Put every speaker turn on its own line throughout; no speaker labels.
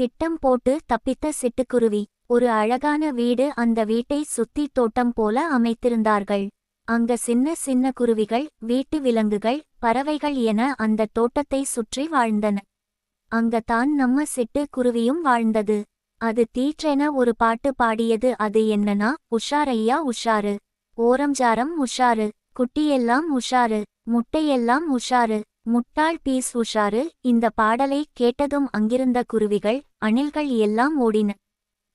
திட்டம் போட்டு தப்பித்த சிட்டுக்குருவி. ஒரு அழகான வீடு அந்த வீட்டை சுத்தி தோட்டம் போல அமைத்திருந்தார்கள். அங்க சின்ன சின்ன குருவிகள் வீட்டு விலங்குகள் பறவைகள் என அந்த தோட்டத்தை சுற்றி வாழ்ந்தன. அங்க தான் நம்ம சிட்டு குருவியும் வாழ்ந்தது. அது தீற்றென ஒரு பாட்டு பாடியது அது என்னன்னா உஷாரையா உஷாரு. ஓரம்ஜாரம் உஷாரு. குட்டியெல்லாம் உஷாரு. முட்டையெல்லாம் உஷாரு. முட்டாள் பீஸ் உஷாரு இந்த பாடலை கேட்டதும் அங்கிருந்த குருவிகள் அணில்கள் எல்லாம் ஓடின.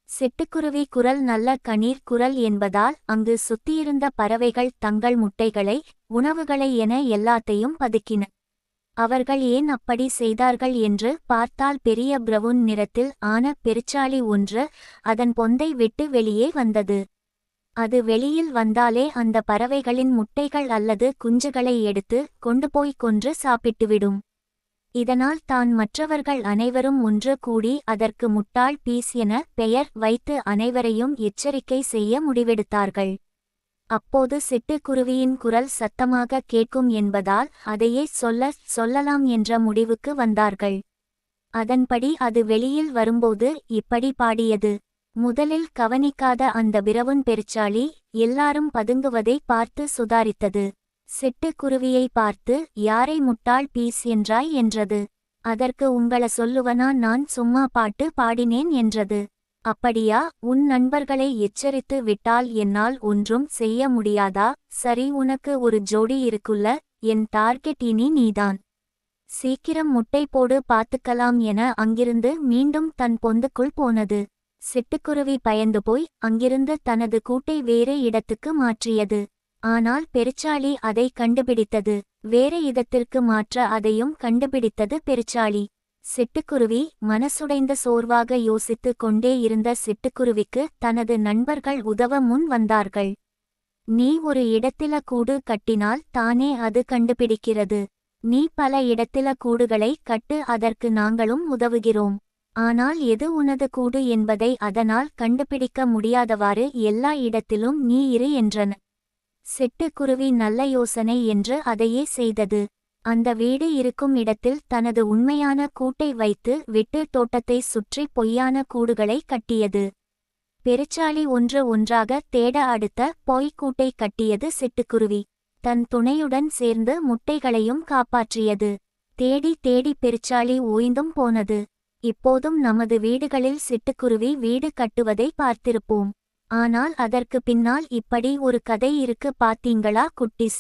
செட்டுக்குருவி குரல் நல்ல கணீர் குரல் என்பதால் அங்கு சுத்தியிருந்த பறவைகள் தங்கள் முட்டைகளை உணவுகளை என எல்லாத்தையும் பதுக்கின. அவர்கள் ஏன் அப்படி செய்தார்கள் என்று பார்த்தால் பெரிய பிரவுன் நிறத்தில் ஆன பெருச்சாளி ஒன்று அதன் பொந்தை விட்டு வெளியே வந்தது. அது வெளியில் வந்தாலே அந்த பறவைகளின் முட்டைகள் அல்லது குஞ்சுகளை எடுத்து கொண்டு போய் கொன்று சாப்பிட்டுவிடும். இதனால் தான் மற்றவர்கள் அனைவரும் ஒன்று கூடி அதற்கு முட்டாள் பீஸ் என பெயர் வைத்து அனைவரையும் எச்சரிக்கை செய்ய முடிவெடுத்தார்கள். அப்போது சிட்டுக்குருவியின் குரல் சத்தமாக கேட்கும் என்பதால் அதையே சொல்ல சொல்லலாம் என்ற முடிவுக்கு வந்தார்கள். அதன்படி அது வெளியில் வரும்போது இப்படி பாடியது. முதலில் கவனிக்காத அந்த பிரவுன் பெருச்சாளி எல்லாரும் பதுங்குவதை பார்த்து சுதாரித்தது. சிட்டுக்குருவியை பார்த்து யாரை முட்டாள் பீஸ் என்றாய்? என்றது. அதற்கு உங்கள சொல்லுவனா நான் சும்மா பாட்டு பாடினேன் என்றது. அப்படியா? உன் நண்பர்களை எச்சரித்து விட்டால் என்னால் ஒன்றும் செய்ய முடியாதா? சரி உனக்கு ஒரு ஜோடி இருக்குல்ல என் டார்கெட் இனி நீதான். சீக்கிரம் முட்டை போடு பார்த்துக்கலாம் என அங்கிருந்து மீண்டும் தன் பொந்துக்குள் போனது. சிட்டுக்குருவி பயந்து போய் அங்கிருந்து தனது கூட்டை வேறு இடத்துக்கு மாற்றியது. ஆனால் பெருச்சாளி அதை கண்டுபிடித்தது. வேறு இடத்திற்கு மாற்ற அதையும் கண்டுபிடித்தது பெருச்சாளி சிட்டுக்குருவி மனசுடைந்த சோர்வாக யோசித்துக் கொண்டே இருந்த சிட்டுக்குருவிக்கு தனது நண்பர்கள் உதவ முன் வந்தார்கள். நீ ஒரு இடத்தில கூடு கட்டினால் தானே அது கண்டுபிடிக்கிறது. நீ பல இடத்தில கூடுகளை கட்டு அதற்கு நாங்களும் உதவுகிறோம். ஆனால் எது உனது கூடு என்பதை அதனால் கண்டுபிடிக்க முடியாதவாறு எல்லா இடத்திலும் நீ இரு என்றன. செட்டுக்குருவி நல்ல யோசனை என்று அதையே செய்தது. அந்த வீடு இருக்கும் இடத்தில் தனது உண்மையான கூட்டை வைத்து விட்டு தோட்டத்தை சுற்றி பொய்யான கூடுகளை கட்டியது. பெருச்சாளி ஒன்று ஒன்றாக தேட அடுத்த பொய்க்கூட்டை கட்டியது சிட்டுக்குருவி தன் துணையுடன் சேர்ந்து முட்டைகளையும் காப்பாற்றியது. தேடி தேடி பெருச்சாளி ஓய்ந்தும் போனது. இப்போதும் நமது வீடுகளில் சிட்டுக்குருவி வீடு கட்டுவதை பார்த்திருப்போம். ஆனால் அதற்கு பின்னால் இப்படி ஒரு கதை இருக்கு பாத்தீங்களா குட்டிஸ்?